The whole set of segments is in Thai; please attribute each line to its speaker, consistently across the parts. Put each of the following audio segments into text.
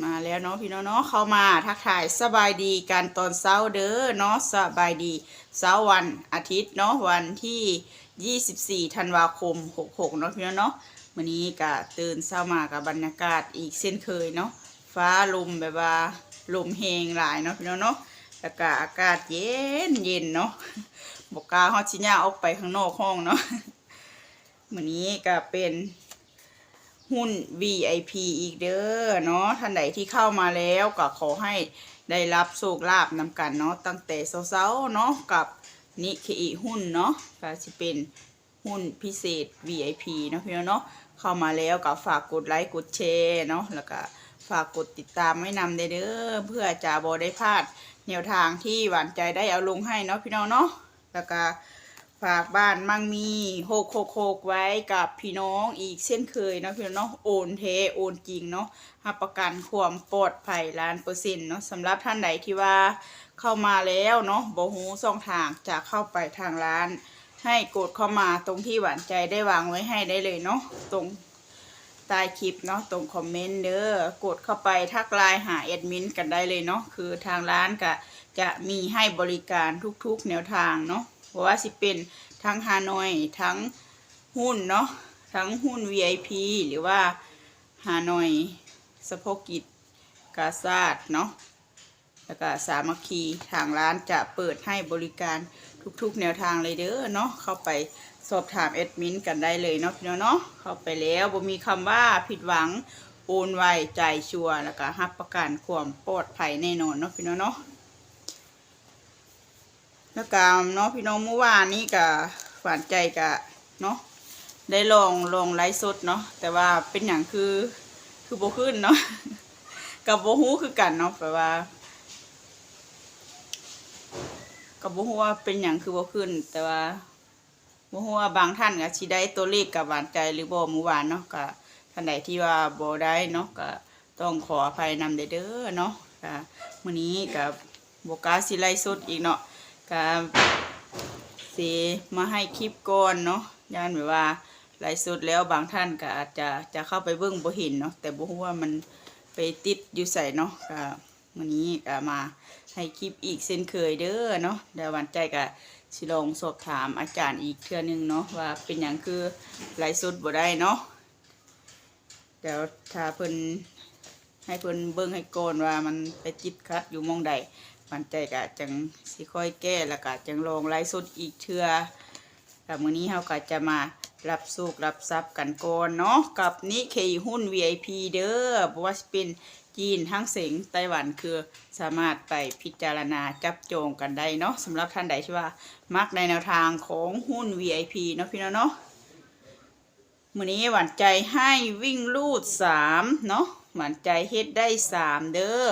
Speaker 1: มาแล้วเนาะพี่น้องเนาะเข้ามาทักทายสบายดีกันตอนเช้าเด้อเนาะสบายดีเช้าวันอาทิตย์เนาะวันที่ 24ธันวาคม 66เนาะพี่น้องเนาะวันนี้ก็ตื่นเช้ามากับบรรยากาศอีกเช่นเคยเนาะฟ้าลมแบบว่าลมแหงหลายเนาะพี่น้องเนาะแล้วก็อากาศเย็นเย็นเนาะบอกกาฮอชิญาออกไปข้างนอกห้องเนาะวันนี้ก็เป็น หุ้น VIP อีกเด้อเนาะท่านใดที่เข้ามาแล้วก็ขอให้ได้รับโชคลาภนำกันเนาะตั้งแต่เช้าๆเนาะกับนิเคอิหุ้นเนาะก็จะเป็นหุ้นพิเศษ VIP เนาะพี่น้องเนาะเข้ามาแล้วก็ฝากกดไลค์กดแชร์เนาะแล้วก็ฝากกดติดตามไว้นำเด้อเพื่อจะบ่ได้พลาดแนวทางที่หวานใจได้เอาลงให้เนาะพี่น้องเนาะแล้วก็ ฝากบ้านมั่งมีหกหกหกไว้กับพี่น้องอีกเช่นเคยนะพี่น้องเนาะโอนเทโอนจริงเนาะรับประกันความปลอดภัยล้านเปอร์เซ็นต์เนาะสำหรับท่านใดที่ว่าเข้ามาแล้วเนาะบ่ฮู้ช่องทางจะเข้าไปทางร้าน ให้กดเข้ามาตรงที่หวานใจได้วางไว้ให้ได้เลยเนาะตรงใต้คลิปเนาะตรงคอมเมนต์เด้อกดเข้าไปทักไลน์หาแอดมินกันได้เลยเนาะคือทางร้านก็จะมีให้บริการทุกๆแนวทางเนาะ เพราะว่าสิเป็นทั้งฮานอยทั้งหุ้นเนาะทั้งหุ้น VIP หรือว่าฮานอยสะโพกิจกาซาดเนาะแล้วก็สามัคคีทางร้านจะเปิดให้บริการทุกๆ แนวทางเลยเด้อเนาะเข้าไปสอบถามแอดมินกันได้เลยเนาะพี่น้องเนาะเข้าไปแล้วบ่มีคำว่าผิดหวังโอนไวใจชัวร์แล้วก็รับประกันความปลอดภัยแน่นอนเนาะพี่น้องเนาะ แล้วก็เนาะพี่น้องเมื่อวานนี้กับหวานใจกับเนาะได้ลองลองไลฟ์สดเนาะแต่ว่าเป็นอย่างคือคือโบขึ้นเนาะกับโบฮู้คือกันเนาะแปลว่ากับโบฮู้ว่าเป็นอย่างคือโบขึ้น แต่ว่าโบฮู้ว่าบางท่านก็ชีได้ตัวเลขกับหวานใจหรือโบเมื่อวานเนาะก็ท่านใดที่ว่าโบได้เนาะก็ต้องขออภัยนำเด้อเนาะก็มื้อนี้กับโบกาสิไลฟ์สดอีกเนาะ ก็สีมาให้คลิปก่อนเนาะย่านแบบว่าไลฟ์สดแล้วบางท่านก็อาจจะจะเข้าไปเบิ่งบ่เห็นเนาะแต่บ่ฮู้ว่ามันไปติดอยู่ใส่เนาะก็วันนี้ก็มาให้คลิปอีกเช่นเคยเด้อเนาะเดี๋ยววันใจก็สิลองสอบถามอาจารย์อีกเทื่อนึงเนาะว่าเป็นหยังคือไลฟ์สดบ่ได้เนาะเดี๋ยวถ้าเพิ่น ให้เพิ่นเบิ่งให้ก่อนว่ามันไปติดขัดอยู่มองใดมันใจกะจังสิค่อยแก้แล้วก็จังลงไล่สุดอีกเทื่อแต่มื้อนี้เราก็จะมารับสุกรับทรัพย์กันก่อนเนาะกับนิเคหุ้น VIP เด้อบ่ว่าสิเป็นจีนทั้งเสงไต้หวันคือสามารถไปพิจารณาจับโจงกันได้เนาะสำหรับท่านใดที่ว่ามักในแนวทางของหุ้น VIP เนาะพี่น้องเนาะ มื้อนี้หวานใจให้วิ่งลูดสามเนาะหวานใจเฮ็ดได้สามเด้อ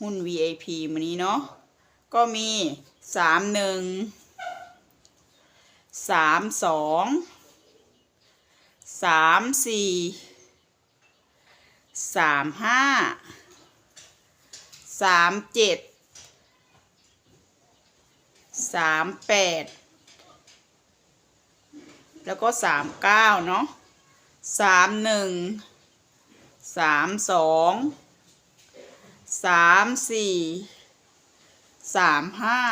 Speaker 1: หุ้น VIP มันนี้เนาะก็มีสามหนึ่งสามสองสามสี่สามห้าสามเจ็ดสามแปด แล้วก็สามเก้าเนาะสามหนึ่งสามสองสามสี่สามห้า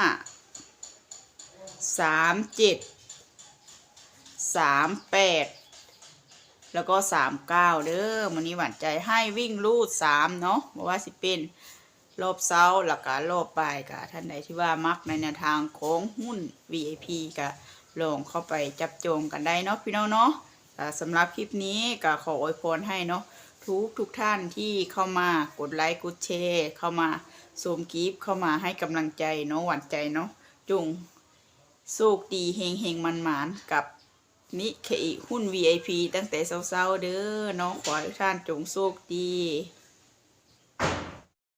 Speaker 1: สามเจ็ดสามแปดแล้วก็สามเก้าเด้อวันนี้หวานใจให้วิ่งลูดสามเนาะบอกว่าสิเป็นรอบเช้าหลักการรอบบ่ายกะท่านใดที่ว่ามักในแนวทางของหุ้น VIP กะ ลองเข้าไปจับโจงกันได้เนาะพี่น้องเนาะสำหรับคลิปนี้ก็ขออวยพรให้เนาะทุกทุกท่านที่เข้ามากดไลค์กดแชร์เข้ามาโซมกีฟเข้ามาให้กำลังใจเนาะหวั่นใจเนาะจงโชคดีเฮงเฮงมันหมานกับนิเคอิหุ้น VIP ตั้งแต่เช้าๆเด้อเนาะขอให้ทุกท่านจงโชคดี